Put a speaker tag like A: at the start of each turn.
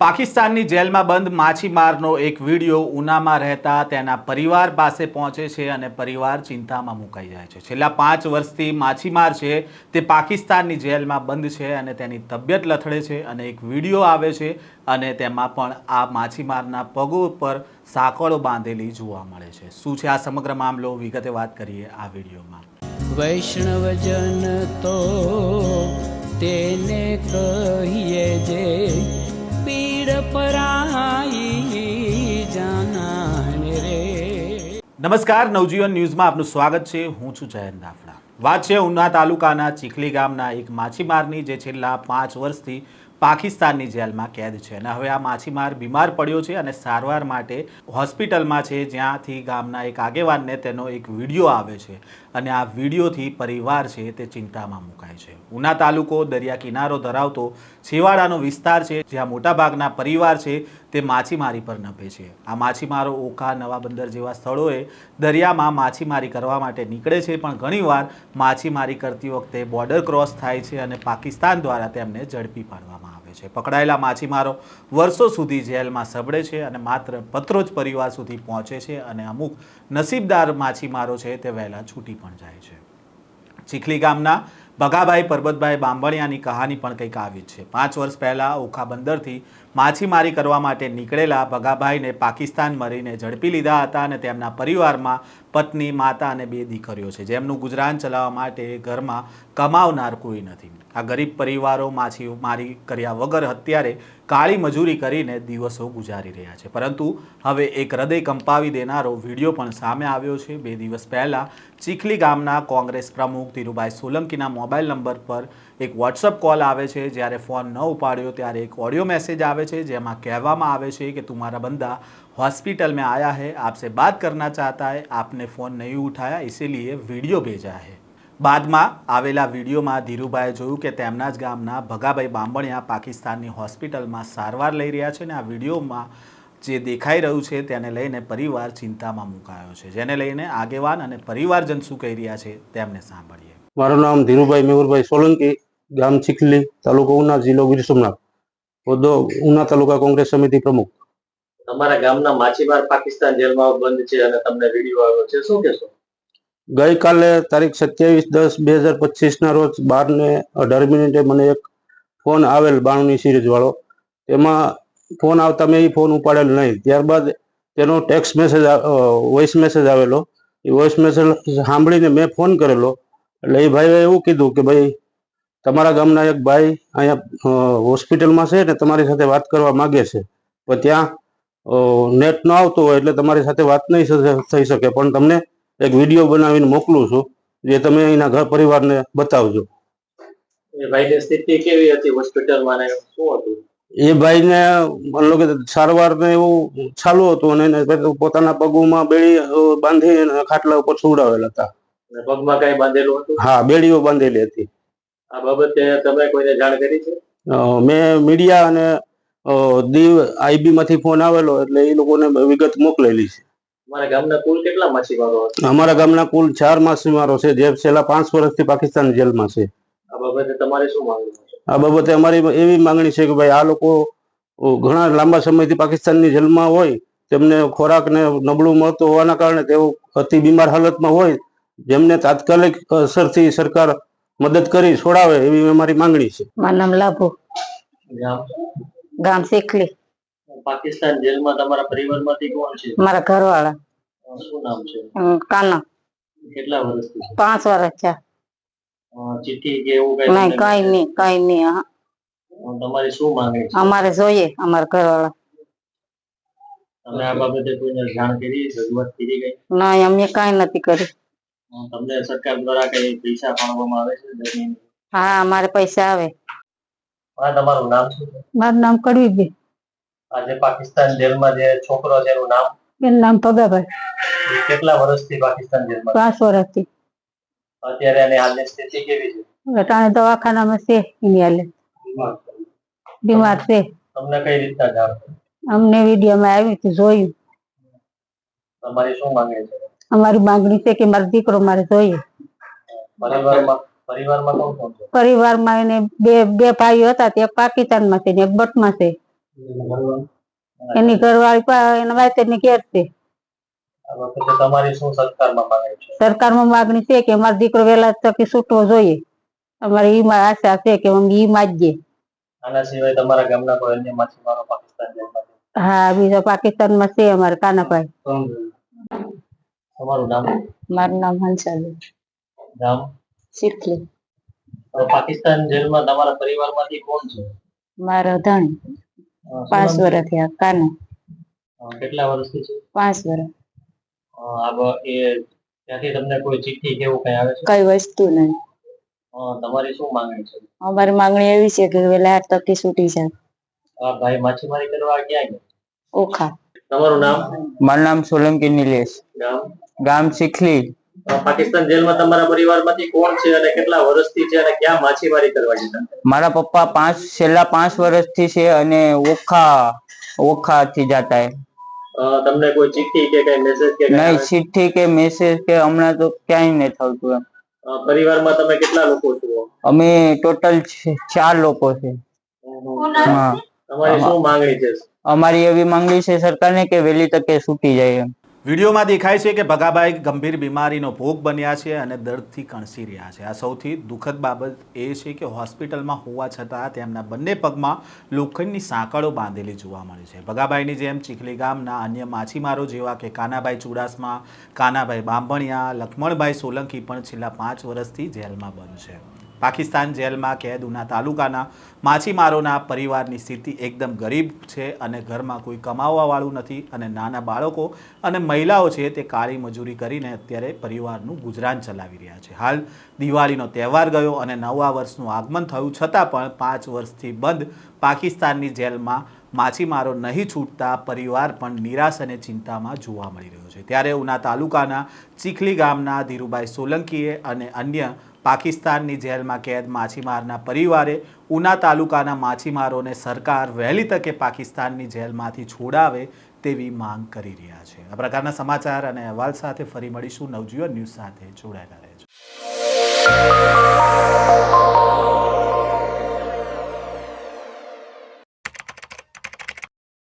A: પાકિસ્તાનની જેલમાં બંધ માછીમારનો એક વીડિયો ઉનામાં રહેતા તેના પરિવાર પાસે પહોંચે છે અને પરિવાર ચિંતામાં મુકાઈ જાય છે. છેલ્લા પાંચ વર્ષથી માછીમાર છે તે પાકિસ્તાનની જેલમાં બંધ છે અને તેની તબિયત લથડે છે અને એક વીડિયો આવે છે અને તેમાં પણ આ માછીમારના પગો પર સાંકળો બાંધેલી જોવા મળે છે. શું છે આ સમગ્ર મામલો? વિગતે વાત કરીએ આ વિડીયોમાં.
B: વૈષ્ણવજન તો તેને કહીએ જે
A: નમસ્કાર, નવજીવન ન્યૂઝમાં આપનું સ્વાગત છે. હું છું જયંત દાફડા વાત છે ઉના તાલુકાના ચીખલી ગામના એક માછીમારની જે છેલ્લા પાંચ વર્ષથી પાકિસ્તાનની જેલમાં કેદ છે. અને હવે આ માછીમાર બીમાર પડ્યો છે અને સારવાર માટે હોસ્પિટલમાં છે, જ્યાંથી ગામના એક આગેવાનને તેનો એક વીડિયો આવે છે. અને આ વિડીયોથી પરિવાર છે તે ચિંતામાં મુકાય છે. ઉના તાલુકો દરિયા કિનારો ધરાવતો છેવાડાનો વિસ્તાર છે, જ્યાં મોટાભાગના પરિવાર છે તે માછીમારી પર નભે છે. આ માછીમારો ઓખા, નવા બંદર જેવા સ્થળોએ દરિયામાં માછીમારી કરવા માટે નીકળે છે, પણ ઘણીવાર માછીમારી કરતી વખતે બોર્ડર ક્રોસ થાય છે અને પાકિસ્તાન દ્વારા તેમને ઝડપી પાડવામાં આવે છે. પકડાયેલા માછીમારો વર્ષો સુધી જેલમાં સબડે છે અને માત્ર પત્રો જ પરિવાર સુધી પહોંચે છે અને અમુક નસીબદાર માછીમારો છે તે વહેલા છૂટી પણ જાય છે. ચીખલી ગામના ભગાભાઈ પરબતભાઈ બાંભણિયાની કહાની પણ કંઈક આવી જ છે. પાંચ વર્ષ પહેલાં ઓખા બંદરથી માછીમારી કરવા માટે નીકળેલા ભગાભાઈને પાકિસ્તાન મરીને ઝડપી લીધા હતા અને તેમના પરિવારમાં પત્ની, માતા અને બે દીકરીઓ છે, જેમનું ગુજરાન ચલાવવા માટે ઘરમાં કમાવનાર કોઈ નથી. આ ગરીબ પરિવારો માછીમારી કર્યા વગર અત્યારે કાળી મજૂરી કરીને દિવસો ગુજારી રહ્યા છે. પરંતુ હવે એક હૃદય કંપાવી દેનારો વીડિયો પણ સામે આવ્યો છે. બે દિવસ પહેલાં ચીખલી ગામના કોંગ્રેસ પ્રમુખ ધીરુભાઈ સોલંકીના મોબાઈલ નંબર પર એક વોટ્સઅપ કોલ આવે છે. જ્યારે ફોન ન ઉપાડ્યો ત્યારે એક ઓડિયો મેસેજ આવે છે જેમાં કહેવામાં આવે છે કે तुम्हारा बंदा हॉस्पिटल में आया है आपसे बात करना चाहता है आपने फ़ोन नहीं उठाया इसीलिए वीडियो भेजा है બાદમાં આવેલા વિડીયોમાં ધીરુભાઈએ જોયું કે તેમના જ ગામના ભગાભાઈ બાંભણિયા પાકિસ્તાનની હોસ્પિટલમાં સારવાર લઈ રહ્યા છે અને આ વિડીયોમાં જે દેખાઈ રહ્યું છે તેને લઈને પરિવાર ચિંતામાં મુકાયો છે જેને લઈને આગેવાન અને પરિવારજન શું કહી રહ્યા છે તેમને સાંભળીએ
C: મારું નામ ધીરુભાઈ મેહુરભાઈ સોલંકી ગામ ચીખલી તાલુકો ઉના જિલ્લો ગીર સોમનાથ હોદ્દો ઉના તાલુકા કોંગ્રેસ સમિતિ પ્રમુખ.
D: તમારા ગામના માછીમાર પાકિસ્તાન જેલમાં બંધ છે અને તમને વીડિયો આવ્યો છે. શું કહેશો?
C: ગઈકાલે તારીખ સત્યાવીસ દસ બે હજાર પચીસ ના રોજ બાર ને અઢાર મિનિટે મને એક ફોન આવેલ બાણુની સિરીઝ વાળો એમાં ફોન આવતા મેં એ ફોન ઉપાડેલ નહીં. ત્યારબાદ તેનો ટેક્સ્ટ મેસેજ વોઇસ મેસેજ આવેલો. એ વોઇસ મેસેજ સાંભળીને મેં ફોન કરેલો. એટલે એ ભાઈએ એવું કીધું કે ભાઈ તમારા ગામના એક ભાઈ અહીંયા હોસ્પિટલમાં છે ને તમારી સાથે વાત કરવા માગે છે. પણ ત્યાં નેટ ન આવતું હોય એટલે તમારી સાથે વાત નહીં થઈ શકે. પણ તમને એક વીડિયો બનાવીને મોકલું છું જે તમે અહીંના ઘર પરિવારને બતાવજો.
D: એ ભાઈની સ્થિતિ કેવી હતી હોસ્પિટલમાં શું હતું?
C: એ ભાઈને માનલો કે સારવાર ને એવું ચાલુ હતું અને પોતાના પગમાં બેડી બાંધી ખાટલા ઉપર સુવડાવેલા હતા.
D: પગમાં કઈ બાંધેલું હતું?
C: હા બેડીઓ બાંધેલી હતી.
D: આ બાબતે તમે કોઈને જાણ કરી છે?
C: મેં મીડિયા અને દીવ આઈબી માંથી ફોન આવેલો એટલે એ લોકોને વિગત મોકલેલી છે.
D: અમારા ગામના કુલ કેટલા માછીમારો
C: અમારા ગામના કુલ ચાર માછીમારો છે જે છેલ્લા પાંચ વર્ષથી પાકિસ્તાન જેલમાં છે.
D: આ બાબતે તમારે શું માંગણી છે?
C: આ બાબતે અમારી એવી માંગણી છે કે ભાઈ આ લોકો ઘણા લાંબા સમયથી પાકિસ્તાનની જેલમાં હોય તેમને ખોરાક ને નબળું મળતું હોવાના કારણે તેઓ અતિ બીમાર હાલતમાં હોય જેમને તાત્કાલિક અસરથી સરકાર મદદ કરી છોડાવે એવી અમારી માંગણી છે.
E: મારું નામ લાભો.
D: ગામ?
E: ગામ શીખલી.
D: પાકિસ્તાન જેલમાં તમારા પરિવારમાંથી કોણ છે?
E: મારા ઘરવાળા.
D: શું નામ છે?
E: કાના
D: કેટલા વર્ષથી છે?
E: પાંચ વર્ષ છે
D: ચિઠ્ઠી કે એવું કઈ
E: નહીં કઈ નહીં કઈ નહીં
D: તમારી શું માંગે છે?
E: અમારે જોઈએ અમારા ઘરવાળા.
D: તમે આ બાબતે કોઈને જાણ કરી રજૂઆત કરી ગઈ
E: ના અમે કઈ નથી કર્યું
D: તમને સરકાર દ્વારા કઈ પૈસા ફાળવવામાં આવે છે
E: હા અમારે પૈસા આવે.
D: હા તમારું નામ શું છે?
E: મારું નામ કડવી બે
D: આજે પાકિસ્તાન જેલમાં જે છોકરો છે એનું નામ?
E: એનું નામ
D: પગાભાઈ કેટલા વર્ષથી પાકિસ્તાન જેલમાં
E: પાંચ વર્ષથી.
D: અત્યારે એની હાલની સ્થિતિ કેવી છે?
E: અટાણે દવાખાનામાં છે એની હાલે બીમાર છે.
D: તમને કઈ રીતના જાણ
E: અમને વિડીયોમાં આવ્યું હતું જોયું.
D: તમારી શું માંગે છે?
E: અમારી માંગણી છે કે મારો દીકરો મારે જોઈએ.
D: પરિવારમાં
E: એને બે બે ભાઈઓ હતા તે પાકિસ્તાનમાં છે ને એક બટમાં છે. એની ઘરવાળી? એના વાતે ની ઘેર છે.
D: સરકારમાં માંગણી છે?
E: કે અમારો દીકરો વહેલા તકે છૂટવો જોઈએ. અમારી ઈ માં આશા છે કે અમે ઈ માગીએ
D: આના સિવાય તમારા ગામના કોઈ અન્ય માછીમારો પાકિસ્તાન જેલમાં છે?
E: હા બીજા પાકિસ્તાનમાં છે અમારે કાનાભાઈ.
D: તમારું નામ?
E: મારું નામ હંસાલી.
D: નામ?
E: શીખલી
D: પાકિસ્તાન જેલમાં તમારા પરિવારમાંથી કોણ છે?
E: મારો ધણી. પાંચ? વર્ષ થયા કાનો.
D: કેટલા વર્ષથી છે?
E: પાંચ વર્ષ
D: અ, એ ત્યાંથી તમને કોઈ ચિઠ્ઠી કે એવું કઈ આવે છે?
E: કઈ વસ્તુ નહીં.
D: તમારી શું માંગણી છે?
E: અમારી માંગણી એવી છે કે વેલા તકે છૂટી જાય.
D: આ ભાઈ માછીમારી કરવા ક્યાં ગયા?
E: ઓખા.
D: તમારું નામ?
F: મારું નામ સોલંકી નિલેશ.
D: ગામ?
F: શીખલી.
D: પાકિસ્તાન જેલમાં તમારા પરિવારમાંથી કોણ છે અને કેટલા વર્ષથી છે અને ક્યાં માછીમારી કરવા જતા?
F: મારા પપ્પા પાંચ છેલ્લા પાંચ વર્ષથી છે અને ઓખા ઓખાથી જતા હે
D: તમને કોઈ ચિઠ્ઠી કે કઈ મેસેજ કે
F: નહીં ચિઠ્ઠી કે મેસેજ કે હમણાં તો ક્યાંય નહીં થતું એમ.
D: પરિવારમાં તમે કેટલા લોકો છો?
F: અમે ટોટલ ચાર લોકો છે.
D: તમારી શું માંગણી છે?
F: અમારી એવી માંગણી છે સરકારને કે વહેલી તકે છૂટી જાય એમ.
A: વિડીયોમાં દેખાય છે કે ભગાભાઈ ગંભીર બીમારીનો ભોગ બન્યા છે અને દર્દથી કણસી રહ્યા છે. આ સૌથી દુઃખદ બાબત એ છે કે હોસ્પિટલમાં હોવા છતાં તેમના બંને પગમાં લોખંડની સાંકળો બાંધેલી જોવા મળે છે. ભગાભાઈની જેમ ચીખલી ગામના અન્ય માછીમારો જેવા કે કાનાભાઈ ચુડાસમા, કાનાભાઈ બાંભણિયા, લખમણભાઈ સોલંકી પણ છેલ્લા પાંચ વર્ષથી જેલમાં બંધ છે. પાકિસ્તાન જેલમાં કેદ ઉના તાલુકાના માછીમારોના પરિવારની સ્થિતિ એકદમ ગરીબ છે અને ઘરમાં કોઈ કમાવવાવાળું નથી અને નાના બાળકો અને મહિલાઓ છે તે કાળી મજૂરી કરીને અત્યારે પરિવારનું ગુજરાન ચલાવી રહ્યા છે. હાલ દિવાળીનો તહેવાર ગયો અને નવા વર્ષનું આગમન થયું છતાં પણ પાંચ વર્ષથી બંધ પાકિસ્તાનની જેલમાં માછીમારો નહીં છૂટતા પરિવાર પણ નિરાશ અને ચિંતામાં જોવા મળી રહ્યો છે. ત્યારે ઉના તાલુકાના ચીખલી ગામના ધીરુભાઈ સોલંકીએ અને અન્ય પાકિસ્તાનની જેલમાં કેદ માછીમારના પરિવારે ઉના તાલુકાના માછીમારોને સરકાર વહેલી તકે પાકિસ્તાનની જેલમાંથી છોડાવે તેવી માંગ કરી રહ્યા છે. આ પ્રકારના સમાચાર અને અહેવાલ સાથે ફરી મળીશું. નવજીવન ન્યૂઝ સાથે જોડાયેલા રહેજો.